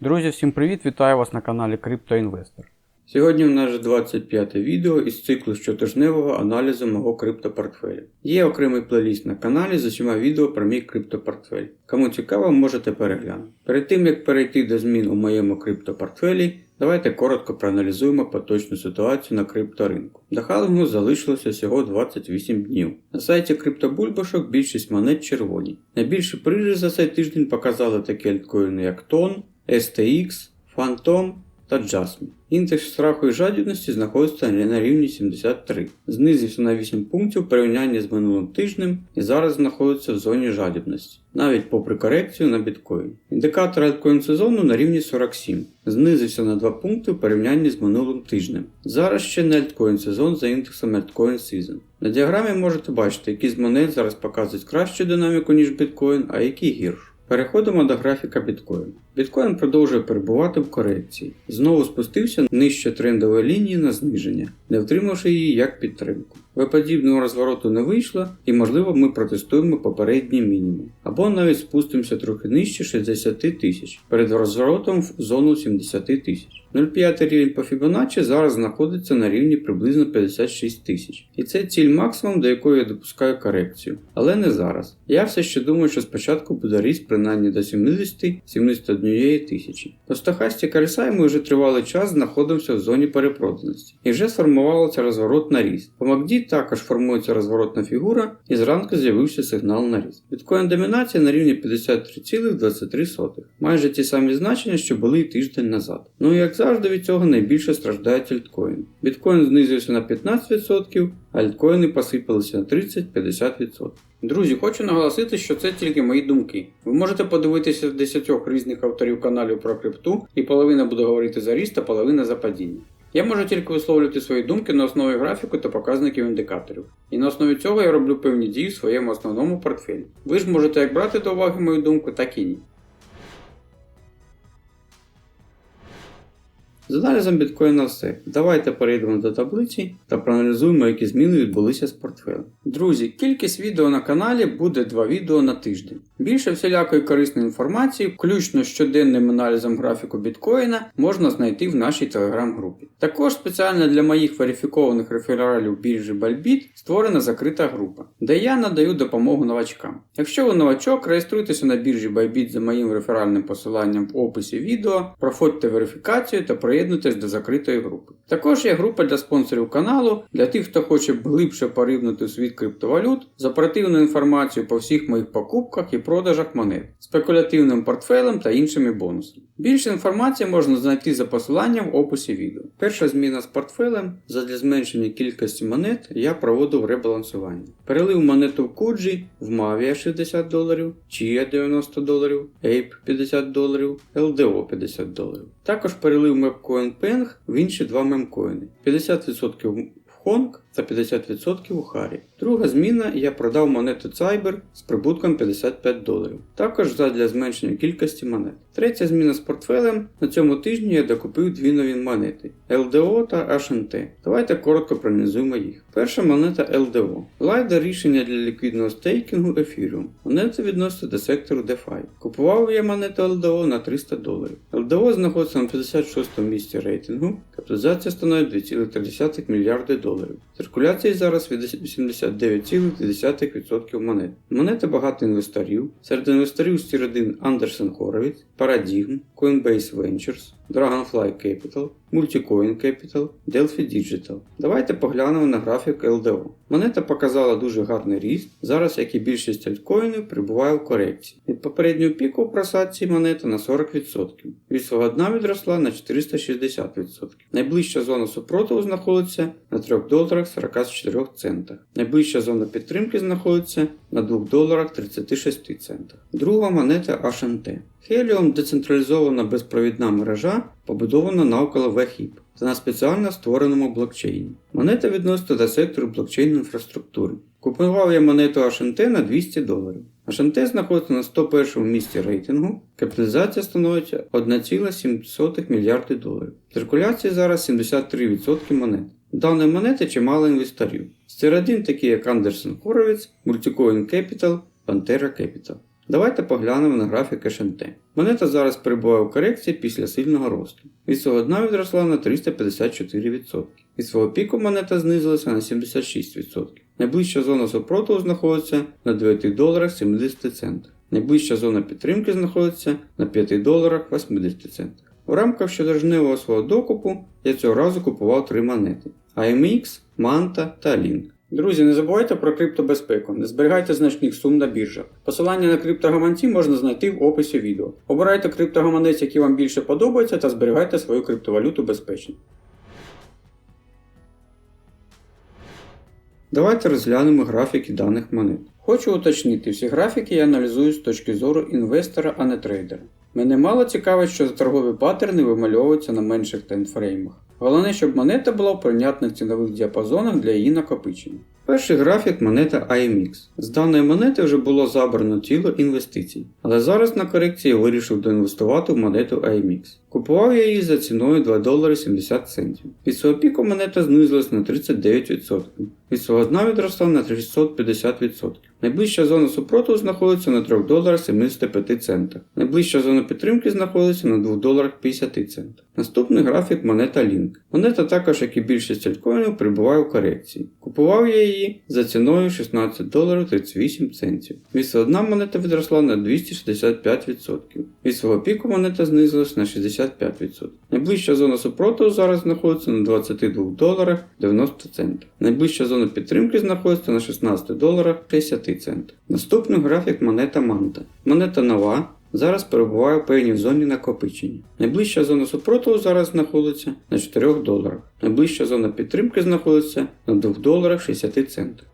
Друзі, всім привіт! Вітаю вас на каналі CryptoInvestor. Сьогодні в нас вже 25 відео із циклу щотижневого аналізу мого криптопортфеля. Є окремий плейліст на каналі з усіма відео про мій криптопортфель. Кому цікаво, можете переглянути. Перед тим як перейти до змін у моєму криптопортфелі, давайте коротко проаналізуємо поточну ситуацію на крипторинку. До халвінгу залишилося всього 28 днів. На сайті криптобульбашок більшість монет червоні. Найбільший приріст за цей тиждень показали такі альткоїни як Тон, STX, Phantom та Jasmine. Індекс страху і жадібності знаходиться на рівні 73, знизився на 8 пунктів в порівнянні з минулим тижнем і зараз знаходиться в зоні жадібності, навіть попри корекцію на біткоін. Індикатор альткоін сезону на рівні 47, знизився на 2 пункти в порівнянні з минулим тижнем. Зараз ще не альткоін сезон за індексом Altcoin Season. На діаграмі можете бачити, які з монет зараз показують кращу динаміку, ніж біткоін, а які гіршу. Переходимо до графіка біткоїну. Біткоін продовжує перебувати в корекції. Знову спустився нижче трендової лінії на зниження, не втримавши її як підтримку. Виподібного розвороту не вийшло і, можливо, ми протестуємо попередній мінімум. Або навіть спустимося трохи нижче 60 тисяч перед розворотом в зону 70 тисяч. 0,5 рівень по Fibonacci зараз знаходиться на рівні приблизно 56 тисяч. І це ціль максимум, до якої я допускаю корекцію. Але не зараз. Я все ще думаю, що спочатку буде ріст принаймні до 70-71 тисячі. По стохасті RSI вже тривалий час знаходимося в зоні перепроданості. І вже сформувався розворот на ріст. По MACD також формується розворотна фігура і зранку з'явився сигнал на ріст. Біткоін домінація на рівні 53,23, майже ті самі значення, що були й тиждень назад. Ну і як завжди від цього найбільше страждають альткоїни. Біткоін знизився на 15%, а альткоїни посипалися на 30-50%. Друзі, хочу наголосити, що це тільки мої думки. Ви можете подивитися 10 різних авторів каналів про крипту, і половина буде говорити за ріст, а половина за падіння. Я можу тільки висловлювати свої думки на основі графіку та показників індикаторів. І на основі цього я роблю певні дії в своєму основному портфелі. Ви ж можете як брати до уваги мою думку, так і ні. З аналізом біткоїна все. Давайте перейдемо до таблиці та проаналізуємо, які зміни відбулися з портфелем. Друзі, кількість відео на каналі буде 2 відео на тиждень. Більше всілякої корисної інформації, включно з щоденним аналізом графіку біткоїна, можна знайти в нашій телеграм-групі. Також спеціально для моїх верифікованих рефералів біржі Bybit створена закрита група, де я надаю допомогу новачкам. Якщо ви новачок, реєструйтеся на біржі Bybit за моїм реферальним посиланням в описі відео, проходьте верифікацію та приєднуйтесь до закритої групи. Також є група для спонсорів каналу, для тих, хто хоче глибше порівнути у світ криптовалют з оперативною інформацією по всіх моїх покупках і продажах монет, спекулятивним портфелем та іншими бонусами. Більше інформації можна знайти за посиланням в описі відео. Перша зміна з портфелем задля зменшення кількості монет я проводив ребалансування. Перелив монету в Куджі, в Mavia 60 доларів, Chia 90 доларів, Ape 50 доларів, LDO 50 доларів. Також перелив Mepcoin Peng в інші два мемкоїни 50% в Hong 150% у Харі. Друга зміна я продав монету Cyber з прибутком 55 доларів, також задля зменшення кількості монет. Третя зміна з портфелем. На цьому тижні я докупив дві нові монети LDO та HNT. Давайте коротко проаналізуємо їх. Перша монета LDO. Лайда рішення для ліквідного стейкінгу Ethereum. Монета відноситься до сектору DeFi. Купував я монету LDO на 300 доларів. LDO знаходиться на 56 місці рейтингу, капіталізація становить 2,3 мільярди доларів. Циркуляції зараз від 89,2% монет. Монети багато інвесторів. Серед інвесторів середин Андерсен Хоровіц, Paradigm, Coinbase Ventures, Dragonfly Capital, Multicoin Capital, Delphi Digital. Давайте поглянемо на графік LDO. Монета показала дуже гарний ріст. Зараз, як і більшість альткоїнів, перебуває в корекції. Від попереднього піку просадці монета на 40%. Від свого дна відросла на 460%. Найближча зона супротиву знаходиться на 3 доларах 44 центах. Найближча зона підтримки знаходиться на 2 доларах 36 центах. Друга монета HNT. Helium децентралізована безпровідна мережа, побудована навколо VHIP та на спеціально створеному блокчейні. Монета відноситься до сектору блокчейн інфраструктури. Купував я монету HNT на 200 доларів. HNT знаходиться на 101 місці рейтингу, капіталізація становить 1,7 мільярди доларів. Циркуляції зараз 73% монет. Даної монети чимало інвесторів. Серед такі як Андерсен Хоровіц, Multicoin Capital, Pantera Capital. Давайте поглянемо на графік ШНТ. Монета зараз перебуває у корекції після сильного росту. Від свого дна відросла на 354%. Від свого піку монета знизилася на 76%. Найближча зона супротиву знаходиться на 9 доларах 70 центах. Найближча зона підтримки знаходиться на 5 доларах 80 центах. У рамках щотижневого свого докупу я цього разу купував три монети: AMX, Manta та Link. Друзі, не забувайте про криптобезпеку, не зберігайте значних сум на біржах. Посилання на криптогаманці можна знайти в описі відео. Обирайте криптогаманець, який вам більше подобається, та зберігайте свою криптовалюту безпечно. Давайте розглянемо графіки даних монет. Хочу уточнити, всі графіки я аналізую з точки зору інвестора, а не трейдера. Мене мало цікавить, що торгові паттерни вимальовуються на менших таймфреймах. Головне, щоб монета була в прийнятних цінових діапазонах для її накопичення. Перший графік монета IMX. З даної монети вже було забрано тіло інвестицій, але зараз на корекції вирішив доінвестувати в монету IMX. Купував я її за ціною 2 долари 70 центів. Від свого піку монета знизилась на 39%. Від свого дна відросла на 350%. Найближча зона супротиву знаходиться на 3 доларах 75 центах. Найближча зона підтримки знаходиться на 2 доларах 50 центах. Наступний графік монета Link. Монета також, як і більшість альткоїнів, перебуває у корекції. Купував я її за ціною 16 доларів 38 центів. Від свого дна монета відросла на 265%. Від свого піку монета знизилась на 65%. Найближча зона супротиву зараз знаходиться на 22 доларах 90 центів. Найближча зона підтримки знаходиться на 16 доларах 60 центів. Наступний графік монета Manta. Монета нова. Зараз перебуває в певній зоні накопичення. Найближча зона супротиву зараз знаходиться на 4 доларах. Найближча зона підтримки знаходиться на 2 доларах 60 центів.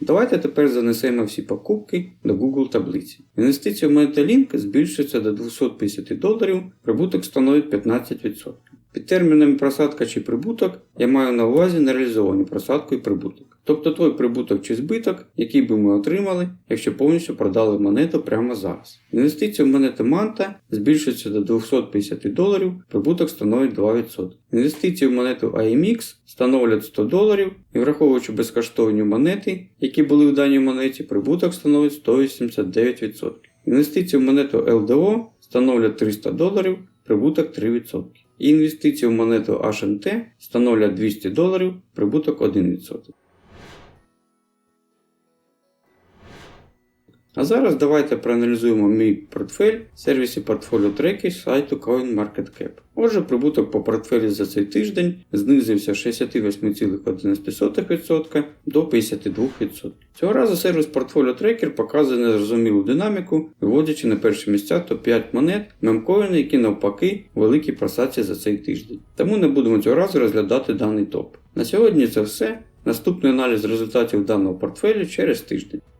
Давайте тепер занесемо всі покупки до Google таблиці. Інвестиції в Metalink збільшуються до 250 доларів, прибуток становить 15%. Під термінами просадка чи прибуток я маю на увазі нереалізовану просадку і прибуток. Тобто той прибуток чи збиток, який би ми отримали, якщо повністю продали монету прямо зараз. Інвестиції в монету Manta збільшуються до 250 доларів, прибуток становить 2%. Інвестиції в монету AMX становлять 100 доларів і враховуючи безкоштовні монети, які були в даній монеті, прибуток становить 189%. Інвестиції в монету LDO становлять 300 доларів, прибуток 3%. І інвестиції в монету HNT становлять 200 доларів, прибуток 1%. А зараз давайте проаналізуємо мій портфель в сервісі портфоліо треки сайту CoinMarketCap. Отже, прибуток по портфелі за цей тиждень знизився з 68,11% до 52%. Цього разу сервіс портфоліо трекер показує незрозумілу динаміку, виводячи на перші місця топ-5 монет мемкоїни, які навпаки великі просадці за цей тиждень. Тому не будемо цього разу розглядати даний топ. На сьогодні це все. Наступний аналіз результатів даного портфелю через тиждень.